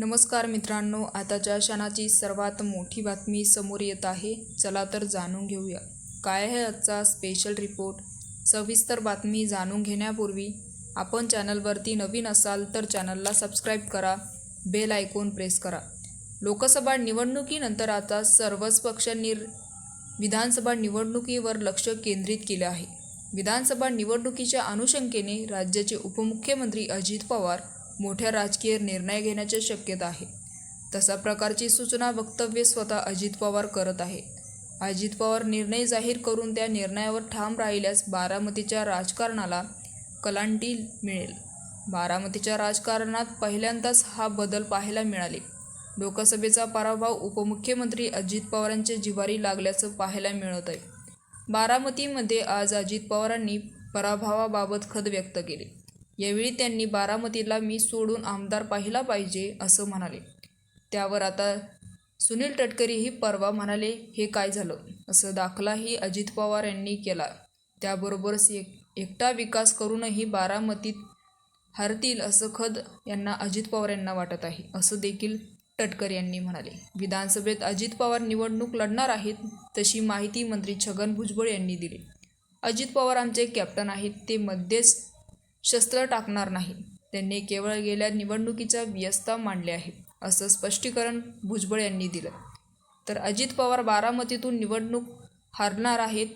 नमस्कार मित्रांनो आताच्या क्षणाची सर्वात मोठी बातमी समोर येत आहे. चला तर जाणून घेऊया. काय आहे आजचा स्पेशल रिपोर्ट सविस्तर बातमी जाणून घेण्यापूर्वी आपण चॅनलवरती नवीन असाल तर चॅनलला सबस्क्राईब करा बेल आयकॉन प्रेस करा. लोकसभा निवडणुकीनंतर आता सर्वच पक्षांनी विधानसभा निवडणुकीवर लक्ष केंद्रित केले आहे. विधानसभा निवडणुकीच्या अनुशंकेने राज्याचे उपमुख्यमंत्री अजित पवार मोठ्या राजकीय निर्णय घेण्याची शक्यता आहे. तसा प्रकारची सूचना वक्तव्य स्वतः अजित पवार करत आहे. अजित पवार निर्णय जाहीर करून त्या निर्णयावर ठाम राहिल्यास बारामतीच्या राजकारणाला कलांटी मिळेल. बारामतीच्या राजकारणात पहिल्यांदाच हा बदल पाहायला मिळाले. लोकसभेचा पराभव उपमुख्यमंत्री अजित पवारांच्या जिव्हारी लागल्याचं पाहायला मिळत आहे बारामतीमध्ये आज अजित पवारांनी पराभवाबाबत खद व्यक्त केले. यावेळी त्यांनी बारामतीला मी सोडून आमदार पाहिला पाहिजे असं म्हणाले. त्यावर आता सुनील तटकरीही परवा म्हणाले हे काय झालं? असं दाखलाही अजित पवार यांनी केला. त्याबरोबरच एक एकटा विकास करूनही बारामतीत हरतील असं खद यांना अजित पवार यांना वाटत आहे असं देखील तटकर यांनी म्हणाले. विधानसभेत अजित पवार निवडणूक लढणार आहेत तशी माहिती मंत्री छगन भुजबळ यांनी दिली. अजित पवार आमचे कॅप्टन आहेत ते मध्येच शस्त्र टाकणार नाही. त्यांनी केवळ गेल्या निवडणुकीचा व्यस्ता मांडले आहे असं स्पष्टीकरण भुजबळ यांनी दिलं. तर अजित पवार बारामतीतून निवडणूक हारणार आहेत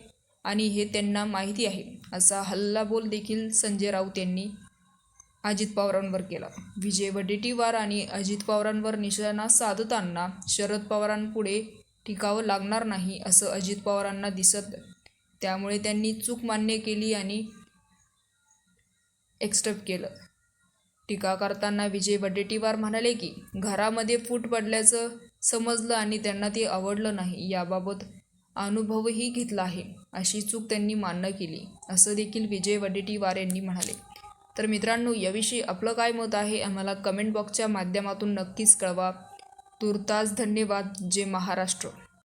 आणि हे त्यांना माहिती आहे असा हल्लाबोल देखील संजय राऊत यांनी अजित पवारांवर केला. विजय वडेट्टीवार आणि अजित पवारांवर निशाणा साधताना शरद पवारांपुढे टिकावं लागणार नाही असं अजित पवारांना दिसत. त्यामुळे त्यांनी चूक मान्य केली आणि एक्सेप्ट केलं. टीका करताना विजय वडेट्टीवार म्हणाले की घरामध्ये फूट पडल्याचं समजलं आणि त्यांना ते आवडलं नाही. याबाबत अनुभवही घेतला आहे. अशी चूक त्यांनी मान्य केली. असं देखील विजय वडेट्टीवार यांनी म्हणाले. तर मित्रांनो याविषयी आपलं काय मत आहे? आम्हाला कमेंट बॉक्सच्या माध्यमातून नक्कीच कळवा. तुर्तास धन्यवाद. जे महाराष्ट्र.